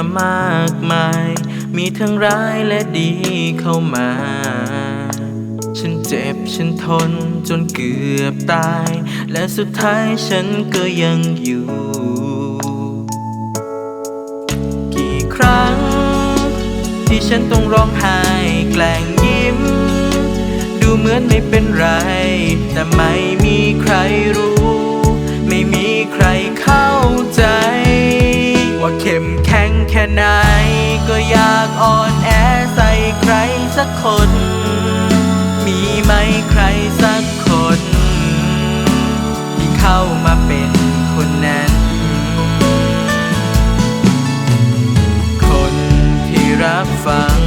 ามากมาย มีทั้งร้ายและดีเข้ามา ฉันเจ็บฉันทนจนเกือบตาย และสุดท้ายฉันก็ยังอยู่ กี่ครั้ง ที่ฉันต้องร้องไห้แกล้งยิ้ม ดูเหมือนไม่เป็นไร แต่ไม่มีใครรู้ ไม่มีใครเข้า สักคน มีไหมใครสักคน ที่เข้ามาเป็นคนนั้น คนที่รับฟัง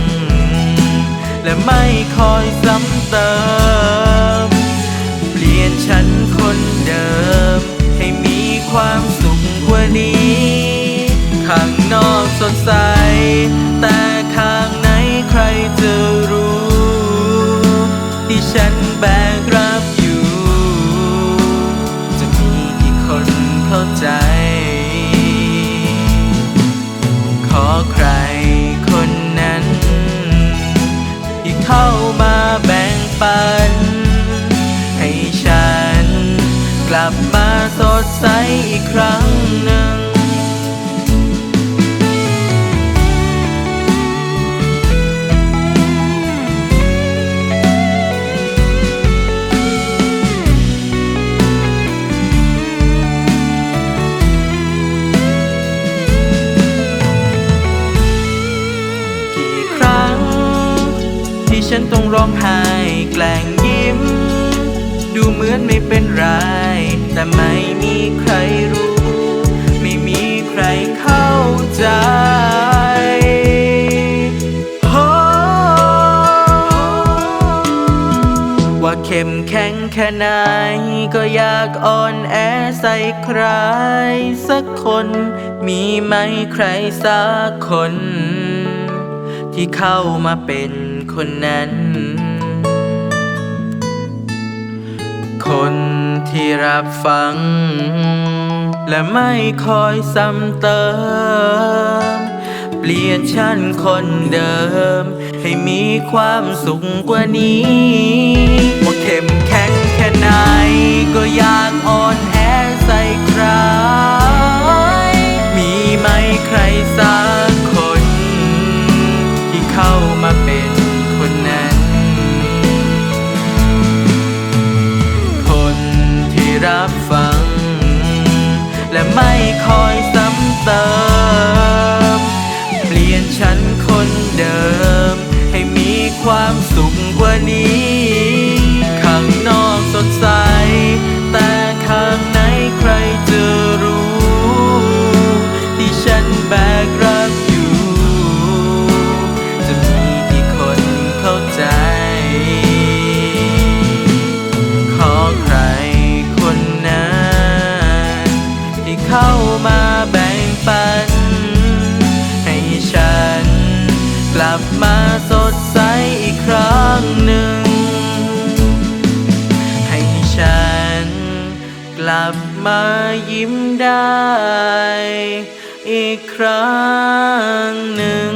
และไม่คอยซ้ำเติม เปลี่ยนฉันคนเดิม ให้มีความสุขกว่านี้ ข้างนอกสดใสแต่ บมาสดใสอีกครั้งหนึ่งกี่ครั้งที่ฉันต้องร้องไห้แกล้งยิ้ม ดูเหมือนไม่เป็นไร แต่ไม่มีใครรู้ ไม่มีใครเข้าใจว่าเข้มแข็งแค่ไหน ก็อยากอ่อนแอใส่ใคร สักคน มีไหมใครสักคน ที่เข้ามาเป็นคนนั้น ที่รับฟัง และไม่คอยซ้ำเติม เปลี่ยนฉันคนเดิม ให้มีความสุขกว่านี้ สดใสอีกครั้งหนึ่ง ให้ฉันกลับมายิ้มได้ อีกครั้งหนึ่ง